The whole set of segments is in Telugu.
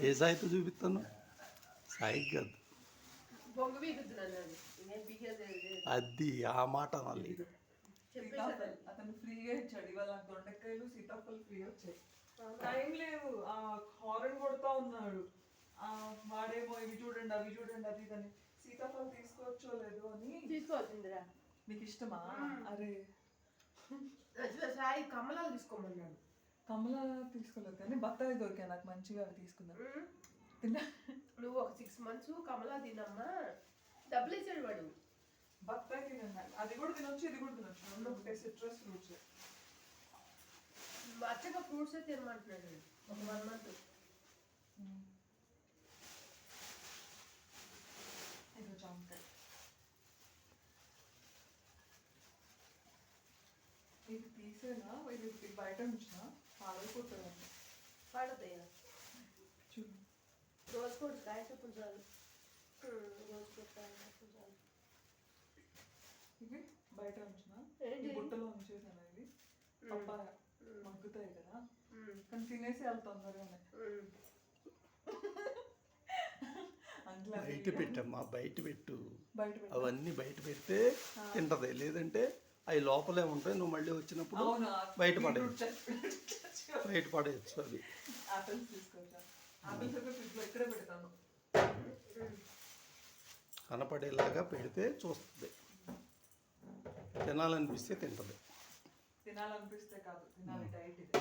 ఏ సాయితో చూపిస్తాను సాయి కాదు. అది ఆ మాట సీతాఫల్ అతను ఫ్రీగా ఇచ్చాడు. ఇవాళ దొండకాయలు సీతాఫల్ ఫ్రీ వచ్చాయి. టైం లేదు. ఆ హారన్ కొడతా ఉన్నాడు. ఆ వాడేమో ఇవి చూడండి అవి చూడండి అది సీతాఫల్ తీసుకోవచ్చో లేదు అని తీసుకోవాల్సిందిరా మీకు ఇష్టమా? అరే. సాయి కమలాలు తీసుకోమన్నాడు. కమల తీసుకోలేదు కానీ బత్తాయి దొరికాయి నాకు మంచిగా అవి తీసుకుందాం. ఉమ్. తిన్నా? నువ్వు ఒక సిక్స్ మంత్స్ కమలా తినమ్మా. డబ్బులు ఇచ్చాడు వాడు. బత్తాయి తినండి అది కూడా తినొచ్చు ఇది కూడా తినొచ్చు. రెండు ఒకటే సిట్రస్ ఫ్రూట్స్ అచ్చగా ఫ్రూట్స్ తినమంటున్నాడు. ఒక వన్ మంత్ ఇది జామకాయ. ఇది తీసేనా? ఇది బయట ఉంచిన పాడైపోతుందండి పాడతాయా? చూడు రోజు కూడా కాయ చొప్పులు చాలు. ఉమ్, రోజు కూడా కాయ చొప్పులు చాలు. ఇవి బయట ఉంచిన? బుట్టలో ఉంచేసాను ఇది? పప్పాయ మగ్గుతాయి కదా? కానీ తినేసి వెళ్తాం తొందరగానే బయట పెట్టమ్మా బయట పెట్టు. బయట పెట్టు. అవన్నీ బయట పెడితే తింటది. లేదంటే అవి లోపలే ఉంటాయి. నువ్వు మళ్ళీ వచ్చినప్పుడు బయట చ- బయట పడేయచ్చు పెడతాను. కనపడేలాగా పెడితే చూస్తుంది. తినాలనిపిస్తే తింటది. తినాలనిపిస్తే కాదు తినాలి డైట్ ఇది.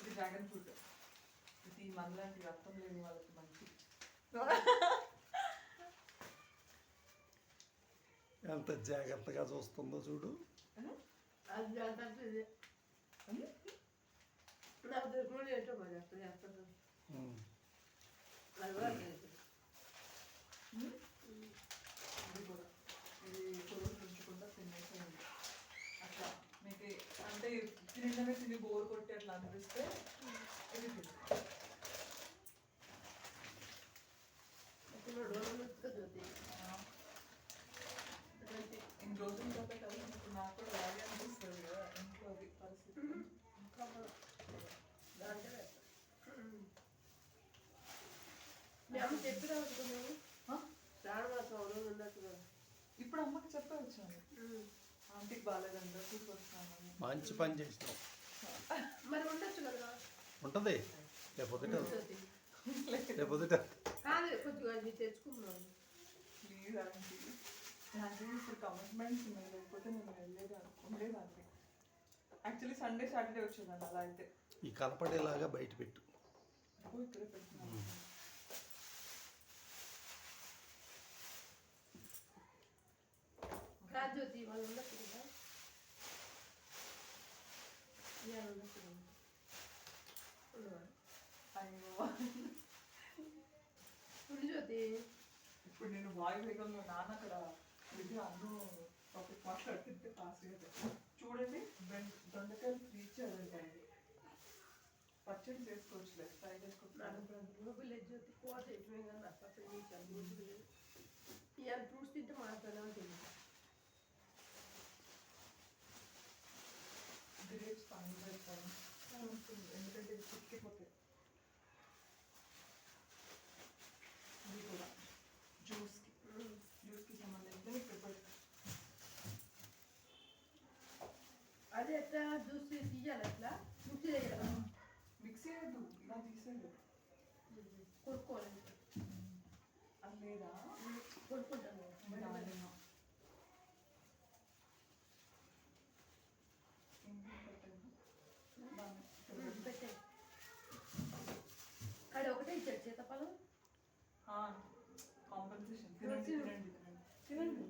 ఇది డ్రాగన్ ఫ్రూట్. ఇది మనలాంటి రక్తం లేని వాళ్ళకి మంచి ఎంత జాగ్రత్తగా చూస్తుందో చూడు అది జాగ్రత్త ఇది. నాకు దొరకకుండా ఏంటో మరి అక్కడ చేస్తాను ఉమ్. Hmm. అది కూడా లేదు. ఇది కూడా ఇది. పొరుగు ఉంచకుండా తినేసేయండి. అట్లా. మీకు అంటే తినడమే తిని బోర్ కొట్టి అట్లా అనిపిస్తే ఇది తినండి. ఇప్పుడు రోజు ముట్టుకు జ్యోతి. ఆ, అట్లాంటి ఇన్ని రోజుల తర్వాత కదా ఇప్పుడు నాకు కూడా అలాగే అనిపిస్తుంది కదా ఇంట్లో అది పరిస్థితి కమల. దాంట్లో వేస్తా. ఉమ్. మీ అమ్మ చెప్పి రావచ్చుకున్నాము ఆ? శ్రావణమాసం రోజు ఉన్నట్టుగా ఇప్పుడు అమ్మకి చెప్పే వచ్చాను. ఆంటీకి మంచి పని చేసినావు. మరి ఉండొచ్చు కదా? ఉంటుంది. లేకపోతే జ్యోతి. లేకపోతే కాదు కొద్దిగా అది తెచ్చుకున్నాను ప్లీజ్ ఆంటీ. నాకు ఇప్పుడు కమిట్మెంట్స్ ఉన్నాయి లేకపోతే నేను యాక్చువల్లీ సండే సాటర్డే వచ్చేదాన్ని అలా అయితే. ఈ కనపడేలాగా బయట పెట్టు. ఇక్కడే ఇవాళ ఉండొచ్చు కదా ఉండవా? అయ్యో ఉండు జ్యోతి ఇప్పుడు నేను వాయు వేగంలో నాన్న అక్కడ ఇది అన్ను టాపిక్ మాట్లాడుతుంటే ఫాస్ట్గా చెప్పాను. చూడండి బెండ దొండకాయలు ఫ్రీ ఇచ్చారండి పచ్చడి ఫ్రై చేసుకోవచ్చు నాకు ఇప్పుడు గూగుల్ జ్యోతి కోత అయిపోయింది కానీ నాకు అసలు చేయాలి అట్లా? మిక్సీ చేయగలరా మిక్సీ వద్దు ఇలా తీసేయలేదు ఒకటే ఇచ్చాడు చేతపాలు కాంపెన్సేషన్ తినండి. తినండి. తినండి.